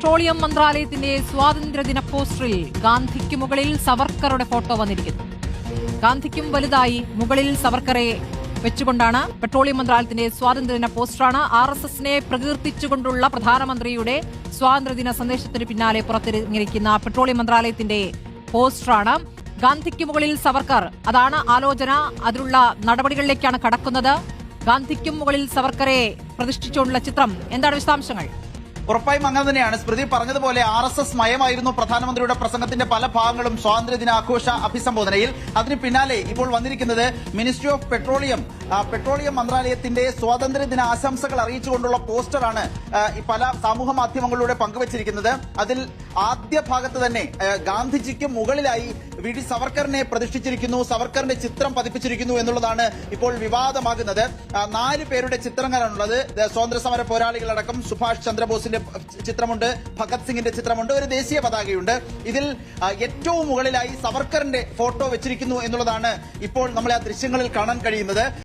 Petroleum മന്ത്രാലയത്തിന്റെ സ്വാതന്ത്ര്യദിന പോസ്റ്ററിൽ ഗാന്ധിക്ക് മുകളിൽ സവർക്കറുടെ ഫോട്ടോ വന്നിരിക്കുന്നു. ഗാന്ധിക്കും വലുതായി മുകളിൽ സവർക്കറെ വെച്ചുകൊണ്ടാണ് പെട്രോളിയം മന്ത്രാലയത്തിന്റെ സ്വാതന്ത്ര്യദിന പോസ്റ്ററാണ് ആർ എസ് എസിനെ പ്രകീർത്തിച്ചുകൊണ്ടുള്ള പ്രധാനമന്ത്രിയുടെ സ്വാതന്ത്ര്യദിന സന്ദേശത്തിന് പിന്നാലെ പുറത്തിറങ്ങിയിരിക്കുന്ന പെട്രോളിയം മന്ത്രാലയത്തിന്റെ പോസ്റ്ററാണ്. ഗാന്ധിക്ക് മുകളിൽ സവർക്കർ. അതാണ് ആലോചന. അതിനുള്ള നടപടികളിലേക്കാണ് കടക്കുന്നത്. ഗാന്ധിക്കും മുകളിൽ സവർക്കറെ പ്രതിഷ്ഠിച്ചുകൊണ്ടുള്ള ചിത്രം. എന്താണ് വിശദാംശങ്ങൾ? ഉറപ്പായും അങ്ങനെ തന്നെയാണ്. സ്മൃതി പറഞ്ഞതുപോലെ ആർ എസ് എസ് മയമായിരുന്നു പ്രധാനമന്ത്രിയുടെ പ്രസംഗത്തിന്റെ പല ഭാഗങ്ങളും സ്വാതന്ത്ര്യദിന ആഘോഷ അഭിസംബോധനയിൽ. അതിന് പിന്നാലെ ഇപ്പോൾ വന്നിരിക്കുന്നത് മിനിസ്ട്രി ഓഫ് പെട്രോളിയം പെട്രോളിയം മന്ത്രാലയത്തിന്റെ സ്വാതന്ത്ര്യദിന ആശംസകൾ അറിയിച്ചുകൊണ്ടുള്ള പോസ്റ്ററാണ് പല സമൂഹ മാധ്യമങ്ങളിലൂടെ പങ്കുവച്ചിരിക്കുന്നത്. അതിൽ ആദ്യ ഭാഗത്ത് തന്നെ ഗാന്ധിജിക്ക് മുകളിലായി വി ഡി സവർക്കറിനെ പ്രതിഷ്ഠിച്ചിരിക്കുന്നു സവർക്കറിന്റെ ചിത്രം പതിപ്പിച്ചിരിക്കുന്നു എന്നുള്ളതാണ് ഇപ്പോൾ വിവാദമാകുന്നത്. നാല് പേരുടെ ചിത്രങ്ങളാണുള്ളത്. സ്വാതന്ത്ര്യ സമര പോരാളികളടക്കം സുഭാഷ് ചന്ദ്രബോസിന്റെ ചിത്രമുണ്ട് ഭഗത് സിംഗിന്റെ ചിത്രമുണ്ട് ഒരു ദേശീയ പതാകയുണ്ട്. ഇതിൽ ഏറ്റവും മുകളിലായി സവർക്കറിന്റെ ഫോട്ടോ വെച്ചിരിക്കുന്നു എന്നുള്ളതാണ് ഇപ്പോൾ നമ്മളെ ആ ദൃശ്യങ്ങളിൽ കാണാൻ കഴിയുന്നത്.